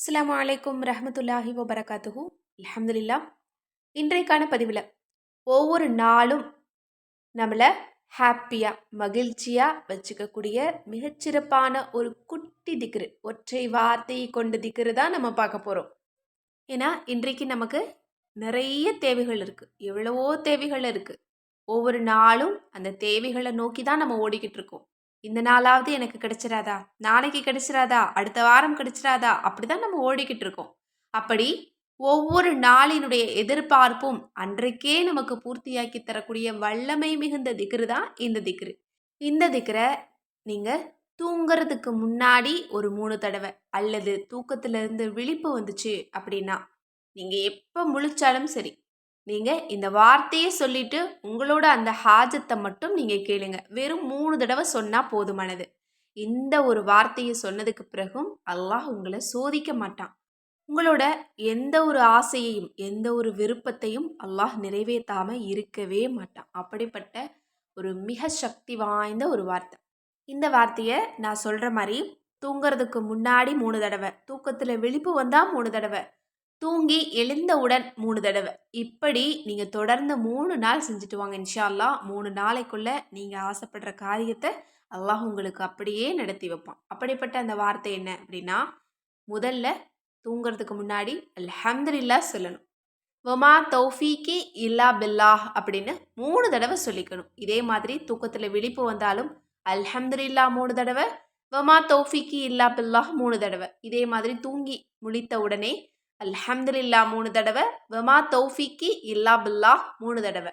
அஸ்லாம் வலைக்கும் ரஹமத்துல்லாஹி வபரகாத்துஹூ. அலமதுல்லா இன்றைக்கான பதிவில் ஒவ்வொரு நாளும் நம்மளை ஹாப்பியாக மகிழ்ச்சியாக வச்சுக்கக்கூடிய மிகச்சிறப்பான ஒரு குட்டி திக்ரு ஒற்றை வார்த்தையை கொண்டு திக்ரு தான் நம்ம பார்க்க போகிறோம் ஏன்னா இன்றைக்கு நமக்கு நிறைய தேவைகள் இருக்குது எவ்வளவோ தேவைகள் இருக்குது ஒவ்வொரு நாளும் அந்த தேவைகளை நோக்கி தான் நம்ம ஓடிக்கிட்டு இருக்கோம். இந்த நாளாவது எனக்கு கிடைச்சிடாதா நாளைக்கு கிடைச்சிராதா? அடுத்த வாரம் கிடைச்சிடாதா அப்படிதான் நம்ம ஓடிக்கிட்டு இருக்கோம். அப்படி ஒவ்வொரு நாளினுடைய எதிர்பார்ப்பும் அன்றைக்கே நமக்கு பூர்த்தியாக்கி தரக்கூடிய வல்லமை மிகுந்த திக்ரு தான் இந்த திக்ரு. இந்த திக்ரை நீங்கள் தூங்குறதுக்கு முன்னாடி ஒரு மூணு தடவை அல்லது தூக்கத்திலிருந்து விழிப்பு வந்துச்சு அப்படின்னா நீங்கள் எப்போ முழிச்சாலும் சரி நீங்கள் இந்த வார்த்தையை சொல்லிட்டு உங்களோட அந்த ஹாஜத்தை மட்டும் நீங்கள் கேளுங்க. வெறும் மூணு தடவை சொன்னால் போதுமானது. இந்த ஒரு வார்த்தையை சொன்னதுக்கு பிறகும் அல்லாஹ் உங்களை சோதிக்க மாட்டான். உங்களோட எந்த ஒரு ஆசையையும் எந்த ஒரு விருப்பத்தையும் அல்லாஹ் நிறைவேற்றாமல் இருக்கவே மாட்டான். அப்படிப்பட்ட ஒரு மிக சக்தி வாய்ந்த ஒரு வார்த்தை. இந்த வார்த்தையை நான் சொல்கிற மாதிரி தூங்குறதுக்கு முன்னாடி மூணு தடவை தூக்கத்தில் விழிப்பு வந்தால் மூணு தடவை தூங்கி எழுந்தவுடன் மூணு தடவை. இப்படி நீங்கள் தொடர்ந்து மூணு நாள் செஞ்சுட்டு வாங்க இன்ஷால்லா மூணு நாளைக்குள்ளே நீங்கள் ஆசைப்படுற காரியத்தை அல்லாஹ் உங்களுக்கு அப்படியே நடத்தி வைப்பான். அப்படிப்பட்ட அந்த வார்த்தை என்ன அப்படின்னா முதல்ல தூங்குறதுக்கு முன்னாடி அல்ஹம்துல்லா சொல்லணும். வமா தௌஃபீக்கி இல்லா பில்லாஹ் அப்படின்னு மூணு தடவை சொல்லிக்கணும். இதே மாதிரி தூக்கத்தில் விழிப்பு வந்தாலும் அல்ஹம்துல்லா மூணு தடவை வமா தௌஃபீக்கி இல்லா பில்லாஹ் மூணு தடவை. இதே மாதிரி தூங்கி முழித்த உடனே அல்ஹம்துலில்லா மூணு தடவை வெமா தௌஃபிக்கு இல்லா பில்லா மூணு தடவை.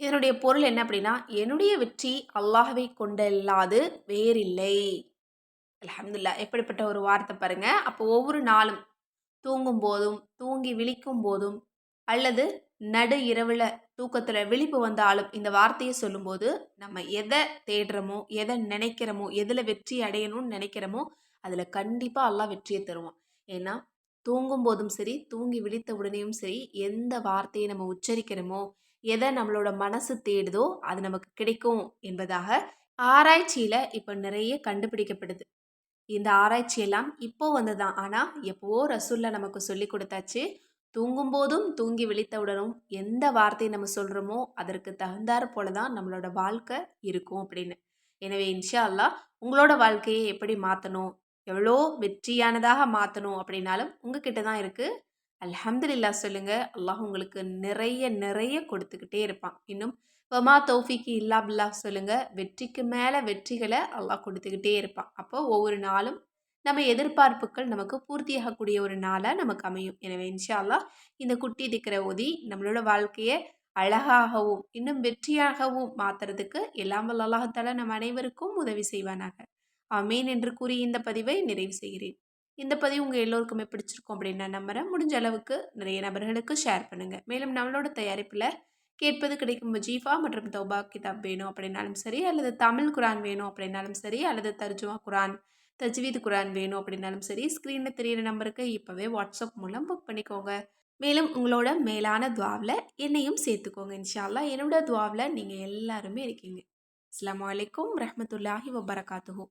இதனுடைய பொருள் என்ன அப்படின்னா என்னுடைய வெற்றி அல்லாஹவை கொண்டல்லாது வேறில்லை. அலமதுல்லா எப்படிப்பட்ட ஒரு வார்த்தை பாருங்க. அப்போ ஒவ்வொரு நாளும் தூங்கும் போதும் தூங்கி விழிக்கும் போதும் அல்லது நடு இரவில் தூக்கத்தில் விழிப்பு வந்தாலும் இந்த வார்த்தையை சொல்லும்போது நம்ம எதை தேடுறோமோ எதை நினைக்கிறோமோ எதில் வெற்றி அடையணும்னு நினைக்கிறோமோ அதில் கண்டிப்பாக எல்லாம் வெற்றியை தருவோம் ஏன்னா தூங்கும் போதும் சரி தூங்கி விழித்த உடனேயும் சரி எந்த வார்த்தையை நம்ம உச்சரிக்கிறோமோ எதை நம்மளோட மனசு தேடுதோ அது நமக்கு கிடைக்கும் என்பதாக ஆராய்ச்சியில் இப்போ நிறைய கண்டுபிடிக்கப்படுது. இந்த ஆராய்ச்சியெல்லாம் இப்போ வந்ததான் ஆனால் எப்போவோ ரசூலில் நமக்கு சொல்லி கொடுத்தாச்சு தூங்கும் போதும் தூங்கி விழித்தவுடனும் எந்த வார்த்தையை நம்ம சொல்கிறோமோ அதற்கு தகுந்தாறு போல தான் நம்மளோட வாழ்க்கை இருக்கும் அப்படின்னு. எனவே இன்ஷா அல்லா உங்களோட வாழ்க்கையை எப்படி மாற்றணும் எவ்வளோ வெற்றியானதாக மாற்றணும் அப்படின்னாலும் உங்ககிட்ட தான் இருக்குது அல்ஹம்துலில்லா சொல்லுங்கள் அல்லாஹ் உங்களுக்கு நிறைய நிறைய கொடுத்துக்கிட்டே இருப்பான். இன்னும் வமா தௌஃபிக்கு இல்லா பில்லா சொல்லுங்கள் வெற்றிக்கு மேலே வெற்றிகளை அல்லாஹ் கொடுத்துக்கிட்டே இருப்பான். அப்போ ஒவ்வொரு நாளும் நம்ம எதிர்பார்ப்புகள் நமக்கு பூர்த்தியாகக்கூடிய ஒரு நாளாக நமக்கு அமையும். எனவே இன்ஷால்லா அல்லாஹ் இந்த குட்டி திக்கிற ஓதி நம்மளோட வாழ்க்கையை அழகாகவும் இன்னும் வெற்றியாகவும் மாற்றுறதுக்கு எல்லாம் வல்லாஹத்தால அல்லாஹால நம் அனைவருக்கும் உதவி செய்வானாக. அமீன் என்று கூறி இந்த பதிவை நிறைவு செய்கிறேன். இந்த பதிவு உங்கள் எல்லோருக்குமே பிடிச்சிருக்கும் அப்படின்னு நான் நம்புகிறேன் முடிஞ்ச அளவுக்கு நிறைய நபர்களுக்கு ஷேர் பண்ணுங்கள் மேலும் நம்மளோட தயாரிப்பில் கேட்பது கிடைக்கும் ஜீஃபா மற்றும் தௌபா கிதாப் வேணும் அப்படின்னாலும் சரி அல்லது தமிழ் குரான் வேணும் அப்படின்னாலும் சரி அல்லது தர்ஜுமா குரான் தஜ்வீத் குரான் வேணும் அப்படின்னாலும் சரி ஸ்க்ரீனில் தெரியிற நம்பருக்கு இப்போவே வாட்ஸ்அப் மூலம் புக் பண்ணிக்கோங்க. மேலும் உங்களோட மேலான துவாவில் என்னையும் சேர்த்துக்கோங்க. இன்ஷால்லா என்னோட துவாவில் நீங்கள் எல்லாருமே இருக்கீங்க. அஸ்லாம் வலைக்கம் ரஹமத்துல்லாஹி வபரகாத்துஹூ.